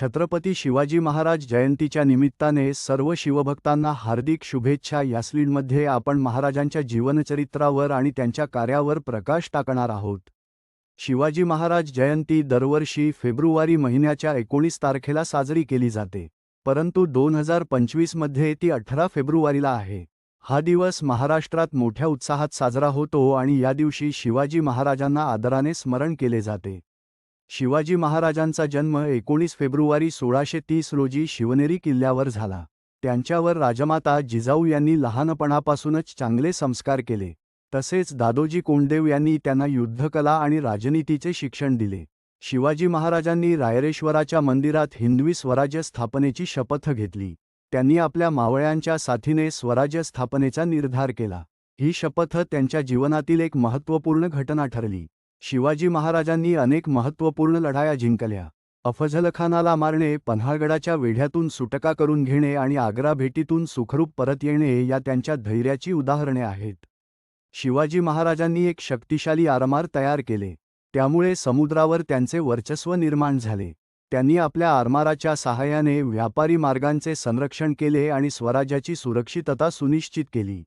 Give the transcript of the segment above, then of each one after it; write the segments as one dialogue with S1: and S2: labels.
S1: छत्रपती शिवाजी महाराज जयंतीच्या निमित्ताने सर्व शिवभक्तांना हार्दिक शुभेच्छा. या स्लीडमध्ये आपण महाराजांच्या जीवनचरित्रावर आणि त्यांच्या कार्यावर प्रकाश टाकणार आहोत. शिवाजी महाराज जयंती दरवर्षी फेब्रुवारी महिन्याच्या एकोणीस तारखेला साजरी केली जाते. परंतु दोन हजार पंचवीसमध्ये ती अठरा फेब्रुवारीला आहे. हा दिवस महाराष्ट्रात मोठ्या उत्साहात साजरा होतो आणि या दिवशी शिवाजी महाराजांना आदराने स्मरण केले जाते. शिवाजी महाराजांचा जन्म एकोणीस फेब्रुवारी सोळाशे तीस रोजी शिवनेरी किल्ल्यावर झाला. त्यांच्यावर राजमाता जिजाऊ यांनी लहानपणापासूनच चांगले संस्कार केले. तसेच दादोजी कोंडदेव यांनी त्यांना युद्धकला आणि राजनीतीचे शिक्षण दिले. शिवाजी महाराजांनी रायरेश्वराच्या मंदिरात हिंदवी स्वराज्य स्थापनेची शपथ घेतली. त्यांनी आपल्या मावळ्यांच्या साथीने स्वराज्य स्थापनेचा निर्धार केला. ही शपथ त्यांच्या जीवनातील एक महत्त्वपूर्ण घटना ठरली. शिवाजी महाराजांनी अनेक महत्त्वपूर्ण लढाया जिंकल्या. अफझलखानाला मारणे पन्हाळगडाच्या वेढ्यातून सुटका करून घेणे आणि आग्रा भेटीतून सुखरूप परत येणे या त्यांच्या धैर्याची उदाहरणे आहेत. शिवाजी महाराजांनी एक शक्तिशाली आरमार तयार केले. त्यामुळे समुद्रावर त्यांचे वर्चस्व निर्माण झाले. त्यांनी आपल्या आरमाराच्या सहाय्याने व्यापारी मार्गांचे संरक्षण केले आणि स्वराज्याची सुरक्षितता सुनिश्चित केली.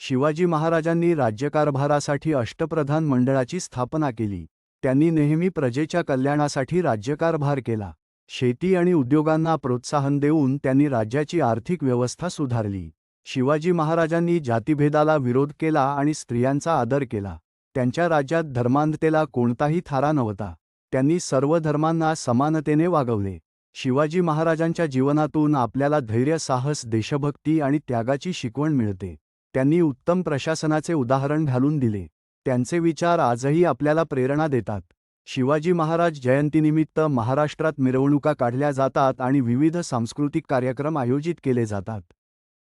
S1: शिवाजी महाराजांनी राज्यकारभारासाठी अष्टप्रधान मंडळाची स्थापना केली. त्यांनी नेहमी प्रजेच्या कल्याणासाठी राज्यकारभार केला. शेती आणि उद्योगांना प्रोत्साहन देऊन त्यांनी राज्याची आर्थिक व्यवस्था सुधारली. शिवाजी महाराजांनी जातीभेदाला विरोध केला आणि स्त्रियांचा आदर केला. त्यांच्या राज्यात धर्मांधतेला कोणताही थारा नव्हता. त्यांनी सर्व धर्मांना समानतेने वागवले. शिवाजी महाराजांच्या जीवनातून आपल्याला धैर्य साहस देशभक्ती आणि त्यागाची शिकवण मिळते. त्यांनी उत्तम प्रशासनाचे उदाहरण घालून दिले. त्यांचे विचार आजही आपल्याला प्रेरणा देतात. शिवाजी महाराज जयंतीनिमित्त महाराष्ट्रात मिरवणुका काढल्या जातात आणि विविध सांस्कृतिक कार्यक्रम आयोजित केले जातात.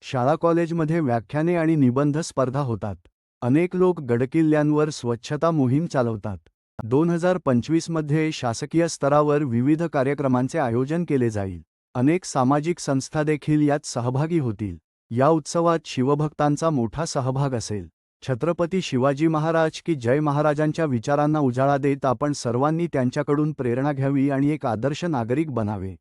S1: शाळा कॉलेजमध्ये व्याख्याने आणि निबंध स्पर्धा होतात. अनेक लोक गडकिल्ल्यांवर स्वच्छता मोहीम चालवतात. दोन हजार पंचवीसमध्ये शासकीय स्तरावर विविध कार्यक्रमांचे आयोजन केले जाईल. अनेक सामाजिक संस्था देखील यात सहभागी होतील. या उत्सवात शिवभक्तांचा मोठा सहभाग असेल. छत्रपती शिवाजी महाराज की जय महाराजांच्या विचारांना उजाळा देत आपण सर्वांनी त्यांच्याकडून प्रेरणा घ्यावी आणि एक आदर्श नागरिक बनावे.